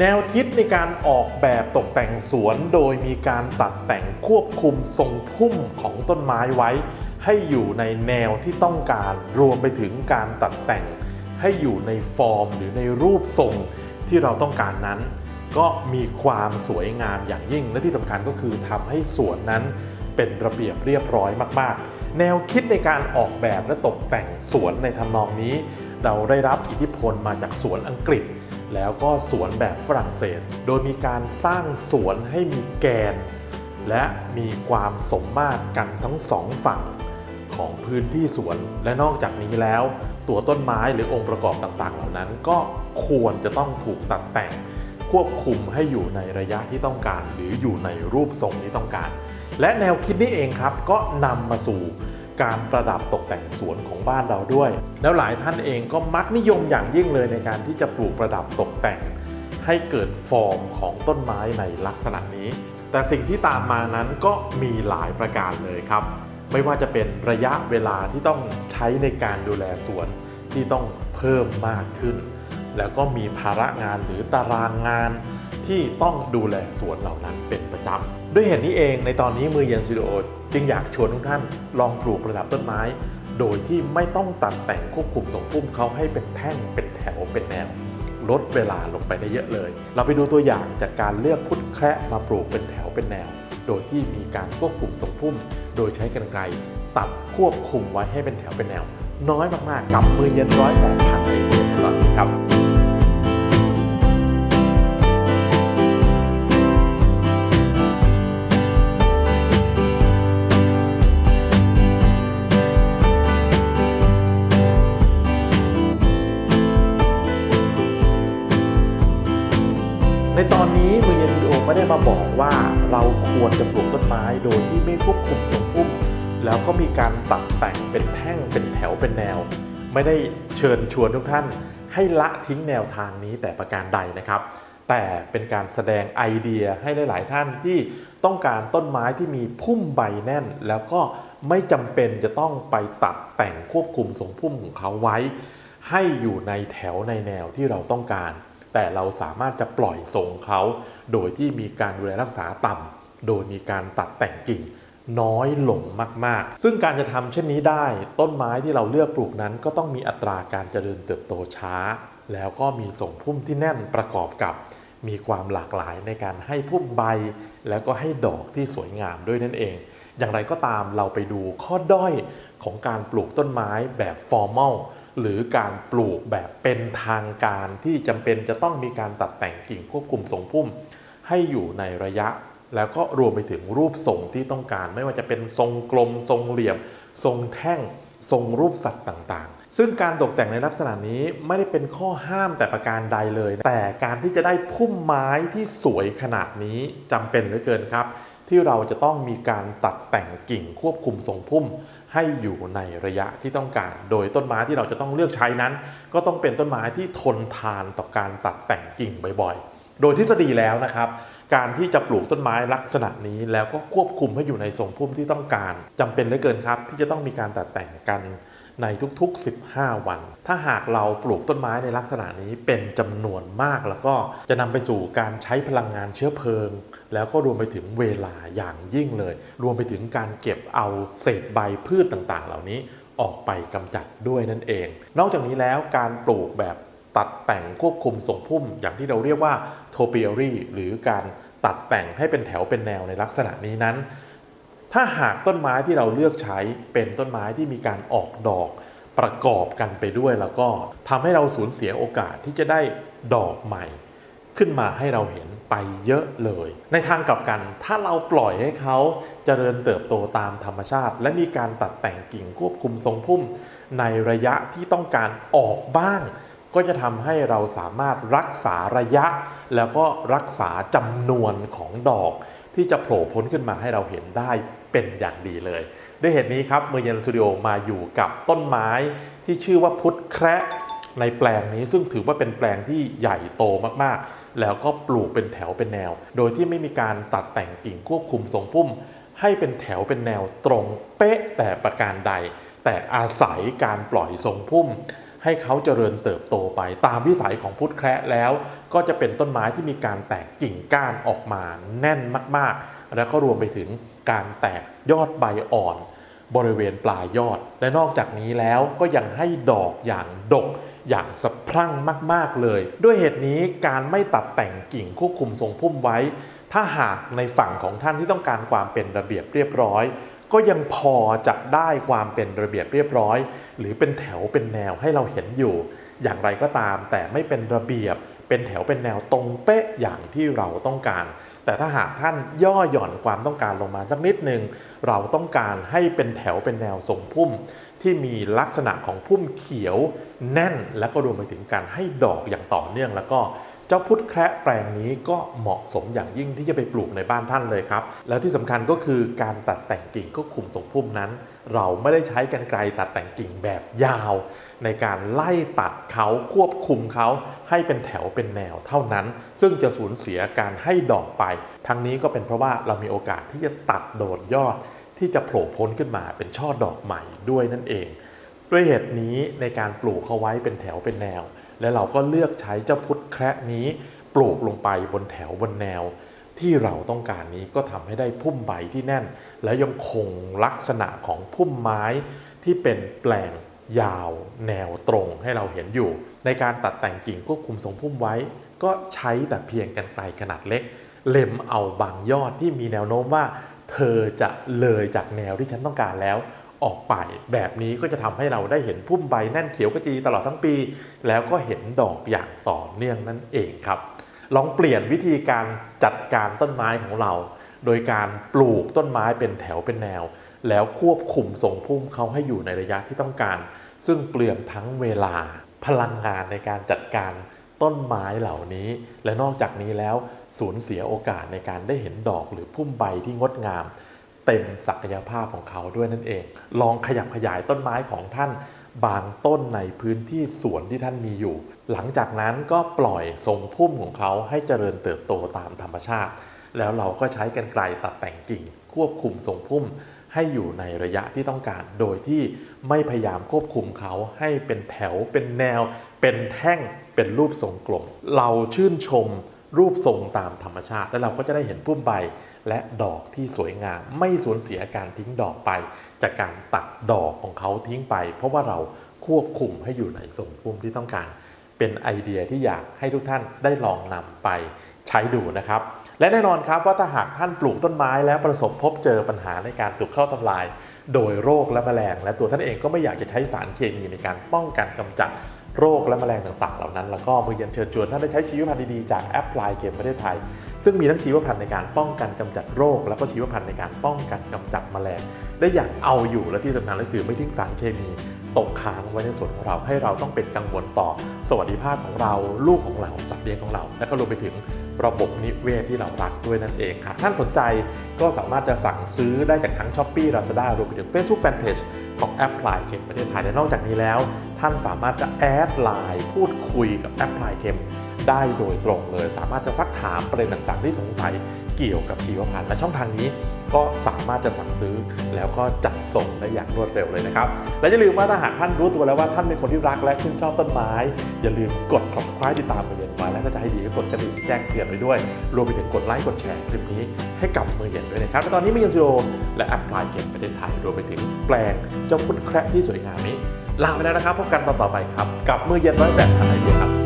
แนวคิดในการออกแบบตกแต่งสวนโดยมีการตัดแต่งควบคุมทรงพุ่มของต้นไม้ไว้ ให้อยู่ในแนวที่ต้องการรวมไปถึงการตัดแต่ง ให้อยู่ในฟอร์มหรือในรูปทรงที่เราต้องการนั้น ก็มีความสวยงามอย่างยิ่งและที่สำคัญก็คือทำให้สวนนั้นเป็นระเบียบเรียบร้อยมากๆ แนวคิดในการออกแบบและตกแต่งสวนในทำนองนี้ เราได้รับอิทธิพลมาจากสวนอังกฤษ แล้วก็สวนแบบฝรั่งเศส โดยมีการสร้างสวนให้มีแกน และมีความสมมาตรกันทั้งสองฝั่งของพื้นที่สวน และนอกจากนี้แล้ว ตัวต้นไม้หรือองค์ประกอบต่างๆ เหล่านั้น ก็ควรจะต้องถูกตัดแต่ง ควบคุมให้อยู่ในระยะที่ต้องการ หรืออยู่ในรูปทรงที่ต้องการ และแนวคิดนี้เองครับก็นำมาสู่ การประดับตกแต่งสวนของบ้านเราด้วย แล้วหลายท่านเองก็มักนิยมอย่างยิ่งเลยในการที่จะปลูกประดับตกแต่ง ให้เกิดฟอร์มของต้นไม้ในลักษณะนี้ แต่สิ่งที่ตามมานั้นก็มีหลายประการเลยครับ ไม่ว่าจะเป็นระยะเวลาที่ต้องใช้ในการดูแลสวนที่ต้องเพิ่มมากขึ้น แล้วก็มีภาระงานหรือตารางงาน ที่ต้องดูแลสวนเหล่านั้นเป็นประจำด้วยเหตุนี้เองในตอนนี้มือเย็นสตูดิโอจึงอยากชวนทุกท่านลองปลูกประดับต้นไม้ โดยที่ไม่ต้องตัดแต่งควบคุมทรงพุ่มเขาให้เป็นแท่งเป็นแถวเป็นแนวลดเวลาลงไปได้เยอะเลย เราไปดูตัวอย่างจากการเลือกพุทธแคระมาปลูกเป็นแถวเป็นแนว โดยที่มีการควบคุมทรงพุ่ม โดยใช้กรรไกรตัดควบคุมไว้ให้เป็นแถวเป็นแนว น้อยมากๆ กับมือเย็นร้อยแปดพันในตอนนี้ครับ ควรจะปลูกต้นไม้โดยที่ไม่ควบคุมทรงพุ่ม แล้วก็มีการตัดแต่งเป็นแท่งเป็นแถวเป็นแนว ไม่ได้เชิญชวนทุกท่าน ให้ละทิ้งแนวทางนี้แต่ประการใดนะครับ แต่เป็นการแสดงไอเดียให้หลาย ๆ ท่านที่ต้องการต้นไม้ที่มีพุ่มใบแน่น แล้วก็ไม่จำเป็นจะต้องไปตัดแต่งควบคุมทรงพุ่มของเขาไว้ ให้อยู่ในแถวในแนวที่เราต้องการแต่เราสามารถจะปล่อยทรงเขา โดยที่มีการดูแลรักษาต่ำ โดยมีการตัดแต่งกิ่งน้อยลงมาก ๆ ซึ่งการจะทำเช่นนี้ได้ ต้นไม้ที่เราเลือกปลูกนั้น ก็ต้องมีอัตราการเจริญเติบโตช้า แล้วก็มีส่งพุ่มที่แน่นประกอบกับ มีความหลากหลายในการให้พุ่มใบ แล้วก็ให้ดอกที่สวยงามด้วยนั่นเอง อย่างไรก็ตามเราไปดูข้อด้อยของการปลูกต้นไม้แบบฟอร์มอลหรือการปลูกแบบเป็นทางการที่จำเป็นจะต้องมีการตัดแต่งกิ่งควบคุมทรงพุ่ม ให้อยู่ในระยะ แล้วก็รวมไปถึงรูปทรงที่ต้องการ ไม่ว่าจะเป็นทรงกลม ทรงเหลี่ยม ทรงแท่ง ทรงรูปสัตว์ต่างๆ ซึ่งการตกแต่งในลักษณะนี้ไม่ได้เป็นข้อห้ามแต่ประการใดเลย แต่การที่จะได้พุ่มไม้ที่สวยขนาดนี้จำเป็นเหลือเกินครับ ที่เราจะต้องมีการตัดแต่งกิ่งควบคุมทรงพุ่มให้อยู่ในระยะที่ต้องการ โดยต้นไม้ที่เราจะต้องเลือกใช้นั้น ก็ต้องเป็นต้นไม้ที่ทนทานต่อการตัดแต่งกิ่งบ่อยๆ โดยทฤษฎีแล้วนะครับ การที่จะปลูกต้นไม้ลักษณะนี้แล้วก็ควบคุมให้อยู่ในทรงพุ่มที่ต้องการจำเป็นเหลือเกินครับ ที่จะต้องมีการตัดแต่งกันในทุกๆ 15 วัน ถ้าหากเราปลูกต้นไม้ในลักษณะนี้เป็นจำนวนมากแล้วก็จะนำไปสู่การใช้พลังงานเชื้อเพลิง แล้วก็รวมไปถึงเวลาอย่างยิ่งเลย รวมไปถึงการเก็บเอาเศษใบพืชต่างๆ เหล่านี้ออกไปกำจัดด้วยนั่นเอง นอกจากนี้แล้วการปลูกแบบ ตัดแต่งควบคุมทรงพุ่ม อย่างที่เราเรียกว่าโทปิอรีหรือการตัดแต่งให้เป็นแถวเป็นแนวในลักษณะนี้นั้น ถ้าหากต้นไม้ที่เราเลือกใช้เป็นต้นไม้ที่มีการออกดอกประกอบกันไปด้วยแล้วก็ทำให้เราสูญเสียโอกาสที่จะได้ดอกใหม่ ขึ้นมาให้เราเห็นไปเยอะเลย ในทางกลับกันถ้าเราปล่อยให้เขาเจริญเติบโตตามธรรมชาติ และมีการตัดแต่งกิ่งควบคุมทรงพุ่ม ในระยะที่ต้องการออกบ้าง ก็จะทำให้เราสามารถรักษาระยะ แล้วก็รักษาจำนวนของดอก ที่จะโผล่พ้นขึ้นมาให้เราเห็นได้เป็นอย่างดีเลย ด้วยเหตุนี้ครับเมื่อเย็นสตูดิโอมาอยู่กับต้นไม้ที่ชื่อว่าพุทธแคระในแปลงนี้ซึ่งถือว่าเป็นแปลงที่ใหญ่โตมากๆ แล้วก็ปลูกเป็นแถวเป็นแนว โดยที่ไม่มีการตัดแต่งกิ่งควบคุมทรงพุ่ม ให้เป็นแถวเป็นแนวตรงเป๊ะแต่ประการใด แต่อาศัยการปล่อยทรงพุ่ม ให้เขาเจริญเติบโตไป ตามวิสัยของพุทธแคระแล้ว ก็จะเป็นต้นไม้ที่มีการแตกกิ่งก้านออกมาแน่นมากๆ แล้วก็รวมไปถึงการแตกยอดใบอ่อน บริเวณปลายยอด และนอกจากนี้แล้วก็ยังให้ดอกอย่างดกอย่างสะพรั่งมาก ๆเลย ด้วยเหตุนี้การไม่ตัดแต่งกิ่งควบคุมทรงพุ่มไว้ ถ้าหากในฝั่งของท่านที่ต้องการความเป็นระเบียบเรียบร้อย ก็ยังพอจะได้ความเป็นระเบียบเรียบร้อย หรือเป็นแถวเป็นแนวให้เราเห็นอยู่ อย่างไรก็ตาม แต่ไม่เป็นระเบียบ เป็นแถวเป็นแนวตรงเป๊ะอย่างที่เราต้องการ แต่ถ้าหากท่านย่อหย่อนความต้องการลงมาสักนิดหนึ่งเราต้องการให้เป็นแถวเป็นแนวทรงพุ่ม ที่มีลักษณะของพุ่มเขียวแน่น และก็รวมไปถึงการให้ดอกอย่างต่อเนื่องแล้วก็ เจ้าพุทธแคระแปลงนี้ก็เหมาะสมอย่างยิ่งที่จะไปปลูกในบ้านท่านเลยครับ แล้วที่สำคัญก็คือการตัดแต่งกิ่งควบคุมทรงพุ่มนั้น เราไม่ได้ใช้กันไกรตัดแต่งกิ่งแบบยาว ในการไล่ตัดเขาควบคุมเขาให้เป็นแถวเป็นแนวเท่านั้น ซึ่งจะสูญเสียการให้ดอกไป ทั้งนี้ก็เป็นเพราะว่าเรามีโอกาสที่จะตัดโดดยอด ที่จะโผล่พ้นขึ้นมาเป็นช่อดอกใหม่ด้วยนั่นเอง ด้วยเหตุนี้ในการปลูกเขาไว้เป็นแถวเป็นแนว และเราก็เลือกใช้เจ้าพุทธแคระนี้ปลูกลงไปบนแถวบนแนว ที่เราต้องการนี้ก็ทำให้ได้พุ่มใบที่แน่น และยังคงลักษณะของพุ่มไม้ที่เป็นแปลงยาวแนวตรงให้เราเห็นอยู่ ในการตัดแต่งกิ่งควบคุมทรงพุ่มไว้ ก็ใช้แต่เพียงกันไกลขนาดเล็ก เล็มเอาบางยอดที่มีแนวโน้มว่า เธอจะเลยจากแนวที่ฉันต้องการแล้ว ออกไปแบบนี้ก็จะทำให้เราได้เห็นพุ่มใบแน่นเขียวกระจีตลอดทั้งปี แล้วก็เห็นดอกอย่างต่อเนื่องนั่นเองครับ ลองเปลี่ยนวิธีการจัดการต้นไม้ของเรา โดยการปลูกต้นไม้เป็นแถวเป็นแนว แล้วควบคุมทรงพุ่มเขาให้อยู่ในระยะที่ต้องการ ซึ่งเปลืองทั้งเวลาพลังงานในการจัดการต้นไม้เหล่านี้ และนอกจากนี้แล้วสูญเสียโอกาสในการได้เห็นดอกหรือพุ่มใบที่งดงาม เต็มศักยภาพของเขาด้วยนั่นเอง ลองขยับขยายต้นไม้ของท่านบางต้นในพื้นที่สวนที่ท่านมีอยู่ หลังจากนั้นก็ปล่อยทรงพุ่มของเขาให้เจริญเติบโตตามธรรมชาติ แล้วเราก็ใช้กันไกลตัดแต่งกิ่ง ควบคุมทรงพุ่มให้อยู่ในระยะที่ต้องการ โดยที่ไม่พยายามควบคุมเขาให้เป็นแถว เป็นแนว เป็นแท่ง เป็นรูปทรงกลม เราชื่นชมรูปทรงตามธรรมชาติ แล้วเราก็จะได้เห็นพุ่มใบ และดอกที่สวยงาม ไม่สูญเสียการทิ้งดอกไป จากการตัดดอกของเขาทิ้งไป เพราะว่าเราควบคุมให้อยู่ในทรงพุ่มที่ต้องการ เป็นไอเดียที่อยากให้ทุกท่านได้ลองนำไปใช้ดูนะครับ และแน่นอนครับว่าถ้าหากท่านปลูกต้นไม้แล้วประสบพบเจอปัญหาในการถูกเข้าทำลาย โดยโรคและแมลง และตัวท่านเองก็ไม่อยากจะใช้สารเคมีในการป้องกันกำจัดโรคและแมลงต่างๆ เหล่านั้น แล้วก็มือเย็นเชิญชวนท่านได้ใช้ชีวิตพันธุ์ดีๆจากแอปพลายเกมประเทศไทย ซึ่งมีทั้งชีวพันธุ์ในการป้องกันกำจัดโรค แล้วก็ชีวพันธุ์ในการป้องกันกำจัดแมลง ได้อย่างเอาอยู่และที่สำคัญก็คือไม่ทิ้งสารเคมีตกค้างไว้ในส่วนของเราให้เราต้องเป็นกังวลต่อ สวัสดิภาพของเราลูกของเราสัตว์เลี้ยงของเรา และก็รวมไปถึงระบบนิเวศที่เรารักด้วยนั่นเองหากท่านสนใจก็สามารถจะสั่งซื้อได้จากทั้ง s h อ p e e Lazada รวมไปถึง Facebook Fanpage ของแอปพลายเกมประเทศไทยและนอกจากนี้แล้ว ท่านสามารถจะแอดไลน์พูดคุยกับแอปพลายเกม ได้โดยตรงเลย สามารถจะซักถามประเด็นต่างๆ ที่สงสัยเกี่ยวกับชีวพันธุ์และช่องทางนี้ก็สามารถจะสั่งซื้อแล้วก็จัดส่งได้อย่างรวดเร็วเลยนะครับ และอย่าลืมว่าถ้าหากท่านรู้ตัวแล้วว่าท่านเป็นคนที่รักและชื่นชอบต้นไม้ อย่าลืมกด subscribe ติดตามมือเย็นไว้แล้วก็จะให้ดีก็กดกระดิ่งแจ้งเตือนไว้ด้วย รวมไปถึงกดไลค์กดแชร์คลิปนี้ให้กับมือเย็นด้วยนะครับและตอนนี้มือเย็นซีโอและแอปพลายเกมประเทศไทยรวมไปถึงแปลงเจ้าพุทธแคระที่สวยงามนี้ลาไปแล้วนะครับพบกันตอนต่อไปครับกับมือเย็นร้อยแบบทันไอเดียครับ